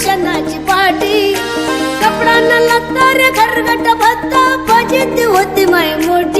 दर्शनाची पाटी. कपडा न लागणार घरगट भत्ता फजिती होती माय मोठी.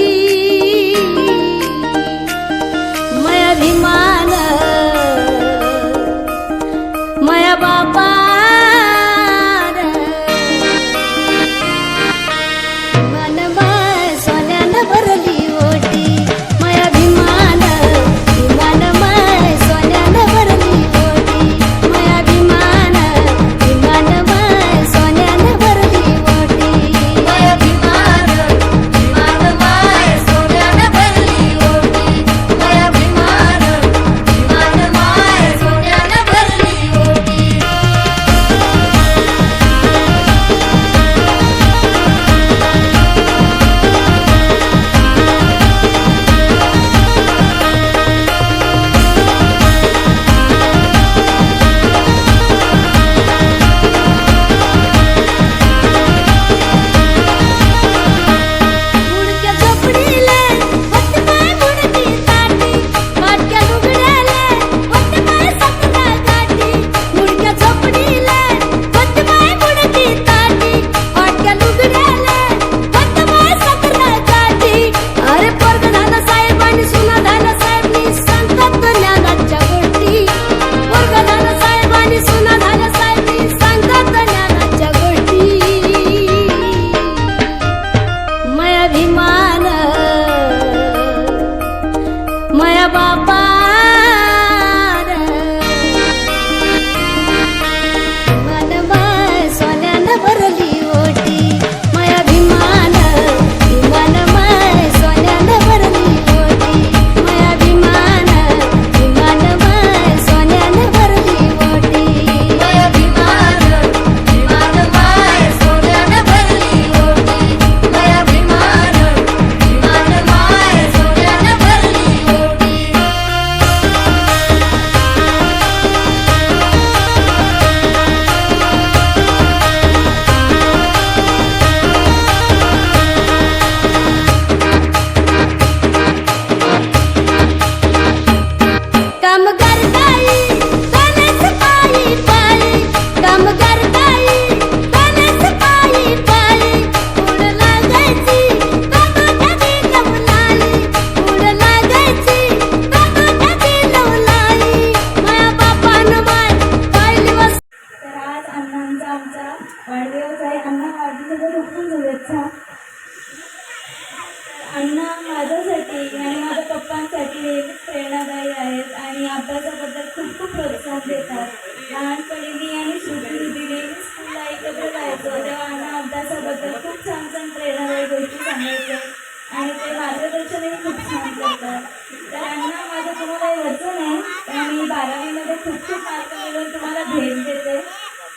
बारावीमध्ये खूप खूप मार्क मिळून तुम्हाला भेट देते.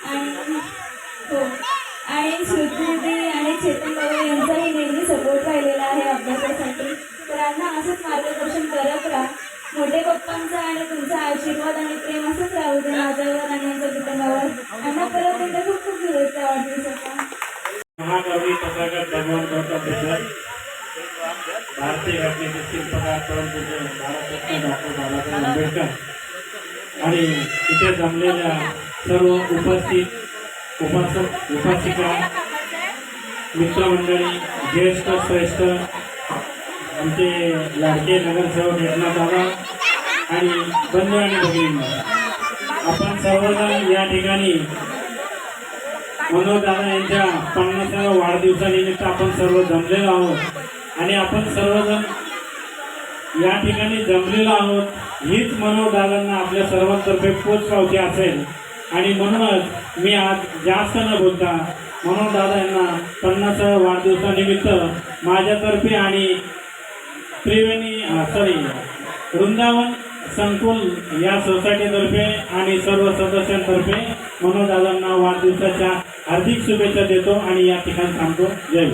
आणि हो. आणि श्रुती आणि चेतन बाबा यांचाही नेहमी सपोर्ट राहिलेला आहे अभ्यासासाठी. तर यांना असंच मार्गदर्शन करत राहा. मोठे पप्पांचा आणि तुमचा आशीर्वाद आणि प्रेम असंच राहू दे माझ्यावर. उपस्थित उपास उपासिका मित्रमंडळी ज्येष्ठ श्रेष्ठ आमचे लाडके नगरसेवक एकनाथ बाबा आणि बंधू आणि भगिनी. आपण सर्वजण या ठिकाणी मनोज दादा यांच्या पन्नासाव्या वाढदिवसानिमित्त आपण सर्व जमलेलो आहोत. आणि आपण सर्वजण या ठिकाणी जमलेलो आहोत. हीच मनोज दादांना आपल्या सर्वांतर्फे पोचपावती असेल. आणि म्हणूनच मी आज जास्त न बोलता म्हणून दादा यांना पन्नास वाढदिवसानिमित्त माझ्यातर्फे आणि त्रिवेणी सॉरी वृंदावन संकुल या सोसायटीतर्फे आणि सर्व सदस्यांतर्फे म्हणून दादांना वाढदिवसाच्या हार्दिक शुभेच्छा देतो आणि या ठिकाणी थांबतो. जय